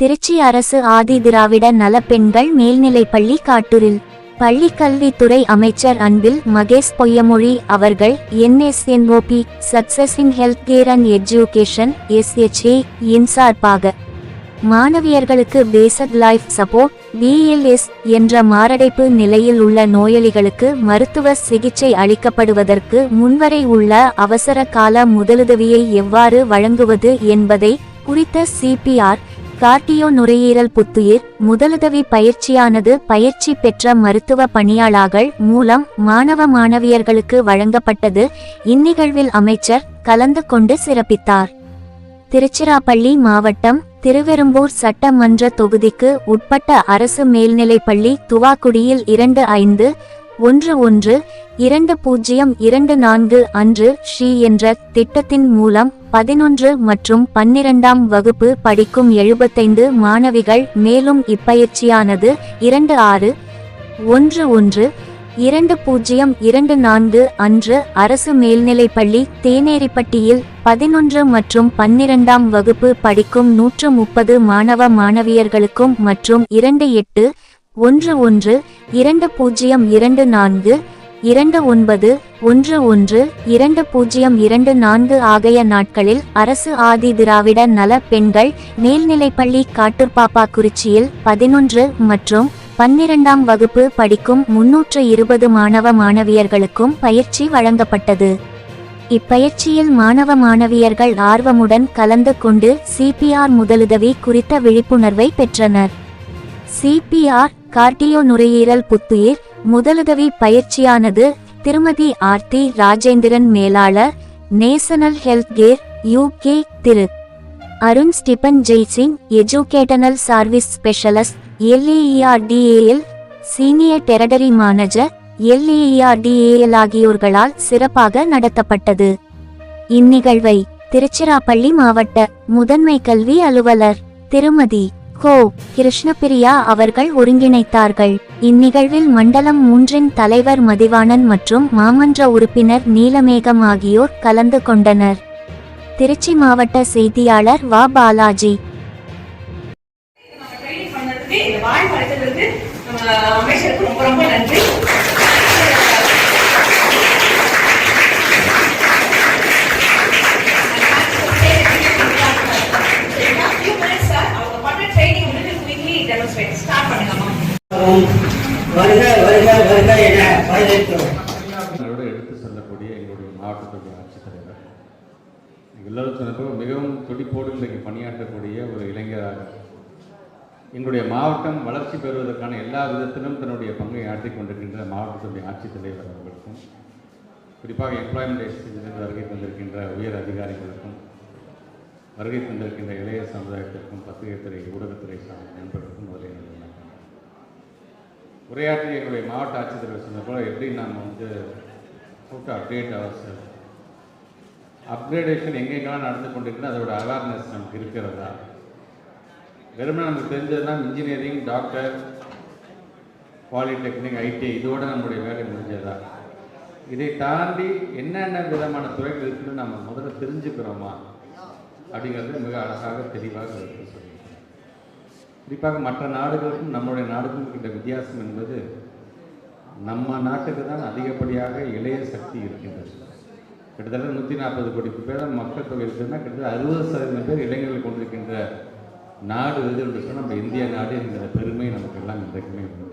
திருச்சி அரசு ஆதி திராவிட நலப்பெண்கள் மேல்நிலைப்பள்ளி காட்டூரில் பள்ளிக்கல்வித்துறை அமைச்சர் அன்பில் மகேஷ் பொய்யமொழி அவர்கள் என்எஸ்என்ஓபி success in health care and education SHA இன் சார்பாக மாணவியர்களுக்கு பேசட் லைஃப் சப்போர்ட் பிஎல்எஸ் என்ற மாரடைப்பு நிலையில் உள்ள நோயாளிகளுக்கு மருத்துவ சிகிச்சை அளிக்கப்படுவதற்கு முன்வரை உள்ள அவசர கால முதலுதவியை எவ்வாறு வழங்குவது என்பதை குறித்த சிபிஆர் கார்டியோ நுரையீரல் புத்துயிர் முதலுதவி பயிற்சியானது பயிற்சி பெற்ற மருத்துவ பணியாளர்கள் மூலம் மாணவ மாணவியர்களுக்கு வழங்கப்பட்டது. இந்நிகழ்வில் அமைச்சர் கலந்து கொண்டு சிறப்பித்தார். திருச்சிராப்பள்ளி மாவட்டம் திருவெரும்பூர் சட்டமன்ற தொகுதிக்கு உட்பட்ட அரசு மேல்நிலைப்பள்ளி துவாக்குடியில் இரண்டு ஐந்து ஒன்று ஒன்று இரண்டு பூஜ்ஜியம் இரண்டு நான்கு அன்று ஷி என்ற திட்டத்தின் மூலம் பதினொன்று மற்றும் பன்னிரண்டாம் வகுப்பு படிக்கும் எழுபத்தைந்து மாணவிகள் மேலும் இப்பயிற்சியானது இரண்டு ஆறு ஒன்று ஒன்று இரண்டு பூஜ்ஜியம் இரண்டு நான்கு அன்று அரசு மேல்நிலைப்பள்ளி தேனேரிப்பட்டியில் பதினொன்று மற்றும் பன்னிரண்டாம் வகுப்பு படிக்கும் நூற்று முப்பது மாணவ மாணவியர்களுக்கும் மற்றும் இரண்டு எட்டு ஒன்று ஒன்று இரண்டு பூஜ்ஜியம் இரண்டு நான்கு இரண்டு ஒன்பது ஒன்று ஒன்று இரண்டு பூஜ்ஜியம் இரண்டு நான்கு ஆகிய நாட்களில் அரசு ஆதி திராவிட நல பெண்கள் மேல்நிலைப்பள்ளி காட்டுப்பாப்பா குறிச்சியில் பதினொன்று மற்றும் பன்னிரண்டாம் வகுப்பு படிக்கும் முன்னூற்று இருபது மாணவ மாணவியர்களுக்கும் பயிற்சி வழங்கப்பட்டது. இப்பயிற்சியில் மாணவ மாணவியர்கள் ஆர்வமுடன் கலந்து கொண்டு சிபிஆர் முதலுதவி குறித்த விழிப்புணர்வை பெற்றனர். சிபிஆர் கார்டியோ நுரையீரல் புத்துயிர் முதலுதவி பயிற்சியானது திருமதி ஆர்த்தி ராஜேந்திரன் மேலாளர் நேஷனல் ஹெல்த் கேர் யூகே திரு. Arun Stephen Jaisingh educational service specialist LAERTAL senior territory manager LAERTAL ஆகியோர்களால் சிறப்பாக நடத்தப்பட்டது. இந்நிகழ்வை திருச்சிராப்பள்ளி மாவட்ட முதன்மை கல்வி அலுவலர் திருமதி கோ கிருஷ்ணபிரியா அவர்கள் ஒருங்கிணைத்தார்கள். இந்நிகழ்வில் மண்டலம் மூன்றின் தலைவர் மதிவாணன் மற்றும் மாமன்ற உறுப்பினர் நீலமேகம் ஆகியோர் கலந்து கொண்டனர். திருச்சி மாவட்ட செய்தியாளர் வா பாலாஜி. அமைச்சருக்கு ரொம்ப ரொம்ப நன்றி. வருக வருக வருக என வரவேற்கிறோம் எடுத்து செல்லக்கூடிய எங்களுடைய மாவட்டத்துடைய ஆட்சித்தலைவர் எல்லாரும் சொன்னப்போ மிகவும் துடிப்போடு இன்றைக்கு பணியாற்றக்கூடிய ஒரு இளைஞராக எங்களுடைய மாவட்டம் வளர்ச்சி பெறுவதற்கான எல்லா விதத்திலும் தன்னுடைய பங்கை ஆற்றிக் கொண்டிருக்கின்ற மாவட்டத்துடைய ஆட்சித்தலைவர் அவர்களுக்கும் குறிப்பாக எம்ப்ளாய்மெண்ட் எக்ஸ்சேஞ்சிலிருந்து வருகை தந்திருக்கின்ற உயர் அதிகாரிகளுக்கும் வருகை தந்திருக்கின்ற இளைய சமுதாயத்திற்கும் பத்திரிகைத்துறை ஊடகத்துறை சார்ந்த நண்பர்களுக்கும் முதலில் என்னுடைய வணக்கம். உரையாற்றி எங்களுடைய மாவட்ட ஆட்சித்தலைவர் சொன்ன போல எப்படி நாம் வந்து டு அப்டேட் அவசர் அப்கிரேடேஷன் எங்கெங்கெல்லாம் நடந்து கொண்டிருக்குன்னு அதோட அவேர்னஸ் நமக்கு இருக்கிறதா? வெறுமனே நமக்கு தெரிஞ்சதுன்னா இன்ஜினியரிங் டாக்டர் பாலிடெக்னிக் ஐடி இதோட நம்முடைய வேலை முடிஞ்சதா? இதை தாண்டி என்னென்ன விதமான துறைகள் இருக்குன்னு நம்ம முதல்ல தெரிஞ்சுக்கிறோமா? அப்படிங்கிறது மிக அழகாக தெளிவாக எடுத்து சொல்லியிருக்கோம் குறிப்பாக மற்ற நாடுகளுக்கும் நம்மளுடைய நாடுக்கும் இருக்கின்ற வித்தியாசம் என்பது நம்ம நாட்டுக்கு தான் அதிகப்படியாக இளைய சக்தி இருக்கின்றது. கிட்டத்தட்ட நூற்றி நாற்பது கோடி பேர் மக்கள் தொகை இருக்குதுன்னா கிட்டத்தட்ட அறுபது சதவீதம் பேர் இளைஞர்கள் கொண்டிருக்கின்ற நாடு எது என்று சொன்னால் நம்ம இந்திய நாடு என்கிற பெருமை நமக்கு எல்லாம் இன்றைக்குமே உண்டு.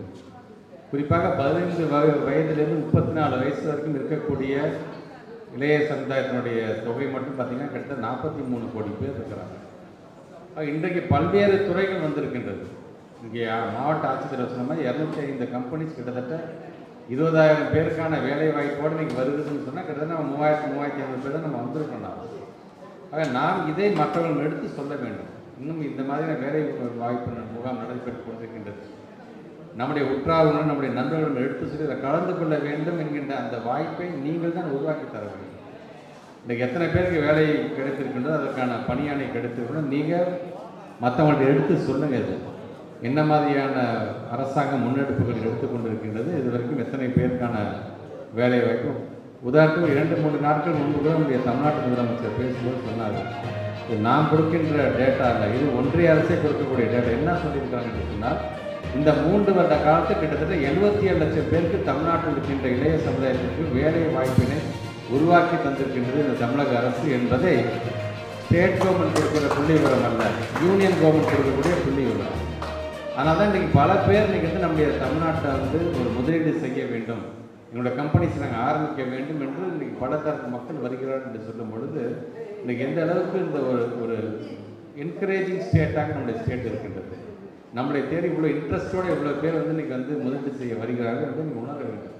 குறிப்பாக பதினைந்து வய வயதிலிருந்து முப்பத்தி நாலு வயசு வரைக்கும் இருக்கக்கூடிய இளைய சமுதாயத்தினுடைய தொகை மட்டும் பார்த்திங்கன்னா கிட்டத்தட்ட நாற்பத்தி மூணு கோடி பேர் இருக்கிறாங்க. இன்றைக்கு பல்வேறு துறைகள் வந்திருக்கின்றது. இங்கே மாவட்ட ஆட்சித்தலைவர் சொன்ன மாதிரி இரநூத்தி ஐந்து கம்பெனிஸ் கிட்டத்தட்ட இருபதாயிரம் பேருக்கான வேலை வாய்ப்போடு இன்னைக்கு வருதுன்னு சொன்னால் கிட்டத்தட்ட நம்ம மூவாயிரத்து மூவாயிரத்தி ஐநூறு பேர் தான் நம்ம வந்திருக்கோம் நாம். ஆக நாம் இதை மற்றவர்கள் எடுத்து சொல்ல வேண்டும். இன்னும் இந்த மாதிரியான வேலை வாய்ப்பு முகாம் நடைபெற்று கொண்டிருக்கின்றது. நம்முடைய உற்றார்களுடன் நம்முடைய நண்பர்களுடன் எடுத்து சொல்லி இதை கலந்து கொள்ள வேண்டும் என்கின்ற அந்த வாய்ப்பை நீங்கள் தான் உருவாக்கி தர வேண்டும். இன்றைக்கு எத்தனை பேருக்கு வேலை கிடைத்திருக்கின்றதோ அதற்கான பணியாணை கிடைத்திருக்கணும் நீங்கள் மற்றவங்கள்ட்ட எடுத்து சொல்லுங்கள் இது. என்ன மாதிரியான அரசாங்க முன்னெடுப்புகள் எடுத்துக்கொண்டிருக்கின்றது இது வரைக்கும் எத்தனை பேருக்கான வேலை வாய்ப்பு? உதாரணத்துக்கு இரண்டு மூன்று நாட்கள் முன்பு கூட நம்முடைய தமிழ்நாட்டு முதலமைச்சர் பேசும்போது சொன்னார் இது நாம் கொடுக்கின்ற டேட்டா இல்லை இது ஒன்றிய அரசே கொடுக்கக்கூடிய டேட்டா என்ன சொல்லியிருக்காங்கன்னு சொன்னால் இந்த மூன்று வருட காலத்து கிட்டத்தட்ட எழுபத்தி ஏழு லட்சம் பேருக்கு தமிழ்நாட்டில் இருக்கின்ற இளைய சமுதாயத்திற்கு வேலை வாய்ப்பினை உருவாக்கி தந்திருக்கின்றது இந்த தமிழக அரசு என்பதை ஸ்டேட் கவர்மெண்ட் கொடுக்கிற புள்ளி விவரம் அல்ல யூனியன் கவர்மெண்ட் கொடுக்கக்கூடிய புள்ளி விவரம் அதனால தான் இன்றைக்கி பல பேர் இன்றைக்கி வந்து நம்முடைய தமிழ்நாட்டை வந்து ஒரு முதலீடு செய்ய வேண்டும். எங்களுடைய கம்பெனிஸ் நாங்கள் ஆரம்பிக்க வேண்டும் என்று இன்றைக்கி பல தரப்பு மக்கள் வருகிறார்கள் என்று சொல்லும் பொழுது இன்றைக்கி எந்த அளவுக்கு இந்த ஒரு ஒரு என்கரேஜிங் ஸ்டேட்டாக நம்முடைய ஸ்டேட் இருக்கின்றது. நம்மளை தேடி இவ்வளோ இன்ட்ரெஸ்டோடு இவ்வளோ பேர் வந்து இன்றைக்கி வந்து முதலீடு செய்ய வருகிறார்கள் என்று நீங்கள் உணர வேண்டும்.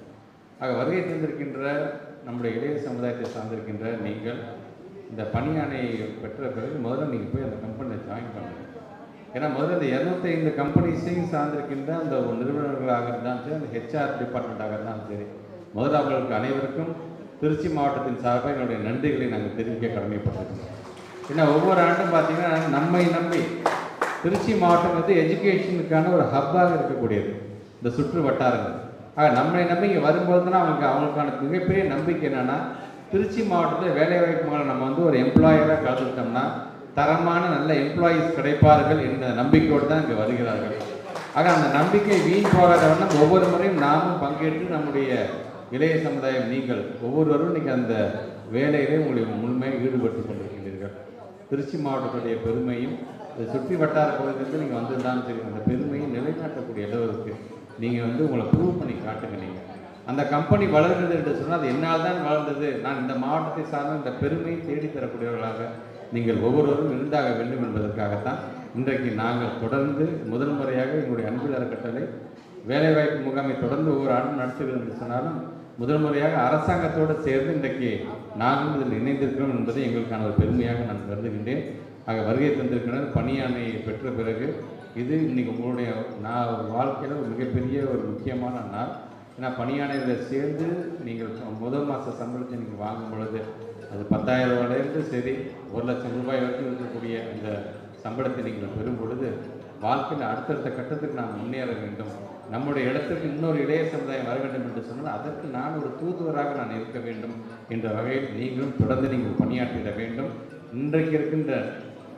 ஆக வருகை தந்திருக்கின்ற நம்முடைய இளைய சமுதாயத்தை சார்ந்திருக்கின்ற நீங்கள் இந்த பணியாணையை பெற்ற பிறகு முதல்ல நீங்கள் போய் அந்த கம்பெனியை ஜாயின் பண்ணுங்கள் ஏன்னா முதல்ல இந்த இரநூத்தைந்து கம்பெனிஸையும் சார்ந்திருக்கின்ற அந்த ஒரு நிறுவனங்களாக இருந்தாலும் சரி அந்த ஹெச்ஆர் டிபார்ட்மெண்ட்டாக இருந்தாலும் சரி. முதல்ல அவர்களுக்கு அனைவருக்கும் திருச்சி மாவட்டத்தின் சார்பாக என்னுடைய நன்றிகளை நாங்கள் தெரிவிக்க கடமைப்பட்டிருக்கிறோம். ஏன்னா ஒவ்வொரு ஆண்டும் பார்த்தீங்கன்னா நம்மை நம்பி திருச்சி மாவட்டம் வந்து எஜுகேஷனுக்கான ஒரு ஹப்பாக இருக்கக்கூடியது. இந்த சுற்று வட்டாரங்கள். ஆக நம்மளை நம்பி இங்கே வரும்போது தான் அவங்களுக்கு அவங்களுக்கான மிகப்பெரிய நம்பிக்கை என்னென்னா திருச்சி மாவட்டத்தில் வேலைவாய்ப்புகளை நம்ம வந்து ஒரு எம்ப்ளாயராக கலந்துக்கிட்டோம்னா தரமான நல்ல எம்ப்ளாயீஸ் கிடைப்பார்கள் என்ற நம்பிக்கையோடு தான் இங்கே வருகிறார்கள். ஆக அந்த நம்பிக்கை வீண் போகாத ஒவ்வொரு முறையும் நாமும் பங்கேற்று நம்முடைய இளைய சமுதாயம் நீங்கள் ஒவ்வொருவரும் இன்றைக்கி அந்த வேலையிலே உங்களை முழுமையாக ஈடுபட்டு கொண்டிருக்கிறீர்கள் திருச்சி மாவட்டத்துடைய பெருமையும் சுற்றி வட்டார பகுதியிலேருந்து நீங்கள் வந்திருந்தாலும் சரி அந்த பெருமையை நிலைநாட்டக்கூடிய அளவுக்கு நீங்கள் வந்து உங்களை ப்ரூவ் பண்ணி காட்டுங்க நீங்கள் அந்த கம்பெனி வளர்கிறது என்று சொன்னால் அது என்னால் தான் வளர்ந்தது. நான் இந்த மாவட்டத்தை சார்ந்த இந்த பெருமையை தேடித்தரக்கூடியவர்களாக நீங்கள் ஒவ்வொருவரும் இருந்தாக வேண்டும் என்பதற்காகத்தான் இன்றைக்கு நாங்கள் தொடர்ந்து முதல் முறையாக எங்களுடைய அன்பில் அறக்கட்டளை வேலைவாய்ப்பு முகாமை தொடர்ந்து ஒவ்வொரு ஆண்டும் நடத்துகிறது என்று சொன்னாலும் முதல் முறையாக அரசாங்கத்தோடு சேர்ந்து இன்றைக்கு நாங்களும் இதில் இணைந்திருக்கிறோம் என்பதை எங்களுக்கான ஒரு பெருமையாக நான் கருதுகின்றேன். ஆக வருகை தந்திருக்கிற பணியாணையை பெற்ற பிறகு இது இன்றைக்கி உங்களுடைய நான் வாழ்க்கையில் ஒரு மிகப்பெரிய ஒரு முக்கியமான நாள். ஏன்னா பணியாணையில் சேர்ந்து நீங்கள் முதல் மாத சம்பளத்தை நீங்கள் வாங்கும் பொழுது அது பத்தாயிரம் ரூபாயிலேருந்து சரி ஒரு லட்சம் ரூபாய் வரைக்கும் இருக்கக்கூடிய அந்த சம்பளத்தை நீங்கள் பெறும் பொழுது வாழ்க்கையில் அடுத்தடுத்த கட்டத்துக்கு நாம் முன்னேற வேண்டும். நம்முடைய இடத்துக்கு இன்னொரு இளைய சமுதாயம் வர வேண்டும் என்று சொன்னால் அதற்கு நான் ஒரு தூதுவராக நான் இருக்க வேண்டும் என்ற வகையில் நீங்களும் தொடர்ந்து நீங்கள் பணியாற்றிட வேண்டும். இன்றைக்கு இருக்கின்ற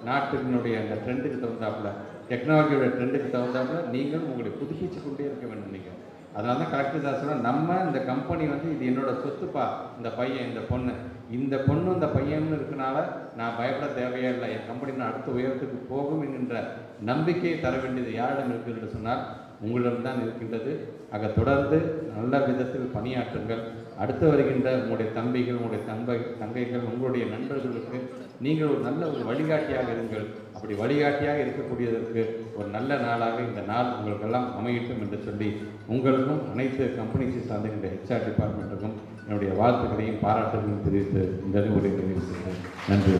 நாட்டினுடைய அந்த ட்ரெண்டுக்கு தகுந்தாப்புல டெக்னாலஜியோட ட்ரெண்டுக்கு தகுந்தாப்புல நீங்கள் உங்களை புதுப்பிச்சு கொண்டே இருக்க வேண்டும் நீங்கள் அதனால தான் கலெக்டர் சார் சொன்னால் நம்ம இந்த கம்பெனி வந்து இது என்னோட சொத்துப்பா இந்த பையன் இந்த பொண்ணு. இந்த பொண்ணு இந்த பையன்னு இருக்கனால நான் பயப்பட தேவையே இல்லை. என் கம்பெனி நான் அடுத்த உயரத்துக்கு போகும் என்கின்ற நம்பிக்கையை தர வேண்டியது யாரிடம் இருக்குது என்று சொன்னால் உங்களிடம் தான் இருக்கின்றது. ஆக தொடர்ந்து நல்ல விதத்தில் பணியாற்றுங்கள். அடுத்து வருகின்ற உங்களுடைய தம்பிகள் உங்களுடைய தம்பை தங்கைகள் உங்களுடைய நண்பர்களுக்கு நீங்கள் ஒரு நல்ல ஒரு வழிகாட்டியாக இருங்கள். அப்படி வழிகாட்டியாக இருக்கக்கூடியதற்கு ஒரு நல்ல நாளாக இந்த நாள் உங்களுக்கெல்லாம் அமையட்டும் என்று சொல்லி உங்களுக்கும் அனைத்து கம்பெனிஸை சார்ந்த ஹெச்ஆர் டிபார்ட்மெண்ட்டுக்கும் என்னுடைய வாழ்த்துக்களையும் பாராட்டுகளையும் தெரிவித்து இந்த உரை தெரிவித்து நன்றி.